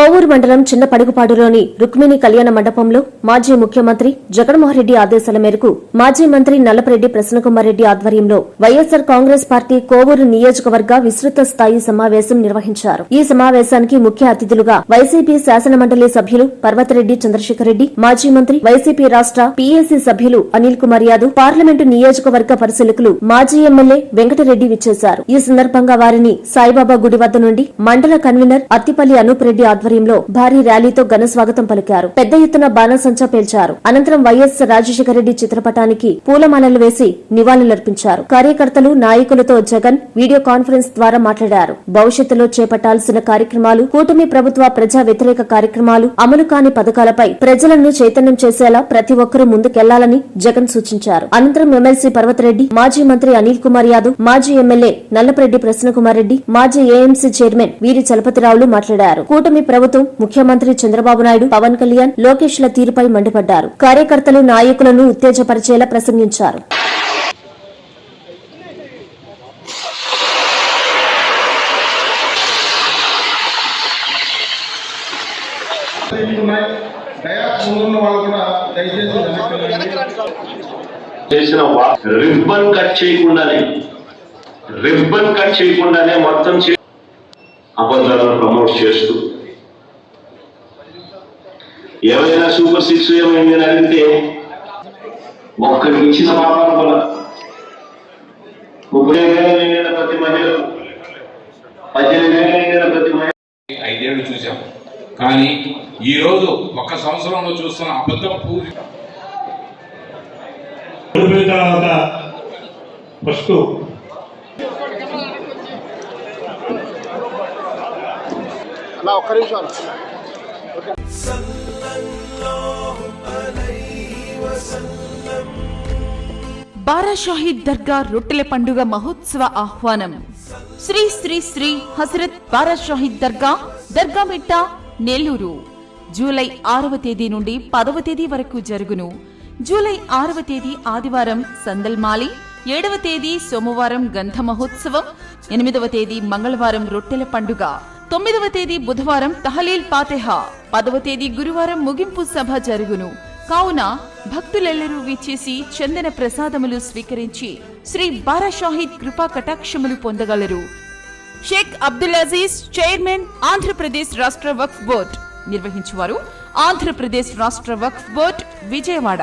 కోవూరు మండలం చిన్న పడుగుపాడులోని రుక్మిణి కళ్యాణ మండపంలో మాజీ ముఖ్యమంత్రి జగన్మోహన్ రెడ్డి ఆదేశాల మేరకు మాజీ మంత్రి నల్లపరెడ్డి ప్రసన్నకుమార్ రెడ్డి ఆధ్వర్యంలో వైఎస్సార్ కాంగ్రెస్ పార్టీ కోవూరు నియోజకవర్గ విస్తృత స్థాయి సమావేశం నిర్వహించారు. ఈ సమావేశానికి ముఖ్య అతిథులుగా వైసీపీ శాసనమండలి సభ్యులు పర్వతరెడ్డి చంద్రశేఖర్ రెడ్డి మాజీ మంత్రి వైసీపీ రాష్ట్ర పీఏసీ సభ్యులు అనిల్ కుమార్ యాదవ్ పార్లమెంటు నియోజకవర్గ పరిశీలకులు మాజీ ఎమ్మెల్యే వెంకటరెడ్డి విచ్చేశారు. ఈ సందర్భంగా వారిని సాయిబాబా గుడి వద్ద నుండి మండల కన్వీనర్ అత్తిపల్లి అనూప్ రెడ్డి ఆధ్వర్యంలో భారీ ర్యాలీతో ఘన స్వాగతం పలికారు. పెద్ద ఎత్తున బాణసంచా పేల్చారు. అనంతరం వైఎస్ రాజశేఖర రెడ్డి చిత్రపటానికి పూలమాలలు వేసి నివాళులర్పించారు. కార్యకర్తలు నాయకులతో జగన్ వీడియో కాన్ఫరెన్స్ ద్వారా మాట్లాడారు. భవిష్యత్తులో చేపట్టాల్సిన కార్యక్రమాలు కూటమి ప్రభుత్వ ప్రజా వ్యతిరేక కార్యక్రమాలు అమలు కాని పథకాలపై ప్రజలను చైతన్యం చేసేలా ప్రతి ఒక్కరూ ముందుకెళ్ళాలని జగన్ సూచించారు. అనంతరం ఎమ్మెల్సీ పర్వతరెడ్డి మాజీ మంత్రి అనిల్ కుమార్ యాదవ్ మాజీ ఎమ్మెల్యే నల్లపరెడ్డి ప్రసన్నకుమార్ రెడ్డి మాజీ ఏఎంసీ చైర్మన్ వీరి చలపతిరావులు మాట్లాడారు. కూటమి ప్రభుత్వం ముఖ్యమంత్రి చంద్రబాబు నాయుడు పవన్ కళ్యాణ్ లోకేష్ ల తీరుపై మండిపడ్డారు. కార్యకర్తలు నాయకులను ఉత్తేజపరిచేలా ప్రసంగించారు. చేసిన రిబ్బన్ కట్ చేయకుండానే రిబ్బన్ కట్ చేయకుండానే మొత్తం అబద్ధాలను ప్రమోట్ చేస్తూ ఏమైనా సూపర్ సిక్స్ ఏమైంది అని అడిగితే ఒక్కరికి ఇచ్చిన పాపాలు కూడా ముప్పై వేల నిండిన ప్రతి మహిళకు. పద్దెనిమిది వేల నిండిన ప్రతి మహిళ. ఐదేళ్ళు చూసాం కానీ ఈ రోజు ఒక సంవత్సరంలో చూస్తున్న అబద్ధం పూర్తి. తర్వాత ఫస్ట్. బారా బారాషాహిద్ దర్గా రొట్టెల పండుగ మహోత్సవ ఆహ్వానం. శ్రీ శ్రీ శ్రీ హజరత్ బారాషాహీద్ దర్గా దర్గామిట్ట నెల్లూరు. జూలై ఆరవ తేదీ నుండి పదవ తేదీ వరకు జరుగును. జూలై ఆరవ తేదీ ఆదివారం సందల్మాలి ఏడవ తేదీ సోమవారం గంధ మహోత్సవం ఎనిమిదవ తేదీ మంగళవారం రొట్టెల పండుగ. తొమ్మిదవ తేదీ బుధవారం తహలీల్ పాతెహా పదవ తేదీ గురువారం ముగింపు సభ జరుగును. కావున భక్తులెల్లరూ విచ్చేసి చందన ప్రసాదములు స్వీకరించి శ్రీ బారాషాహిద్ కృపా కటాక్షములు పొందగలరు. షేక్ అబ్దుల్ అజీజ్ చైర్మన్ ఆంధ్రప్రదేశ్ రాష్ట్ర వక్ఫ్ బోర్డ్ నిర్వహించువారు ఆంధ్రప్రదేశ్ రాష్ట్ర Waqf board Vijayawada.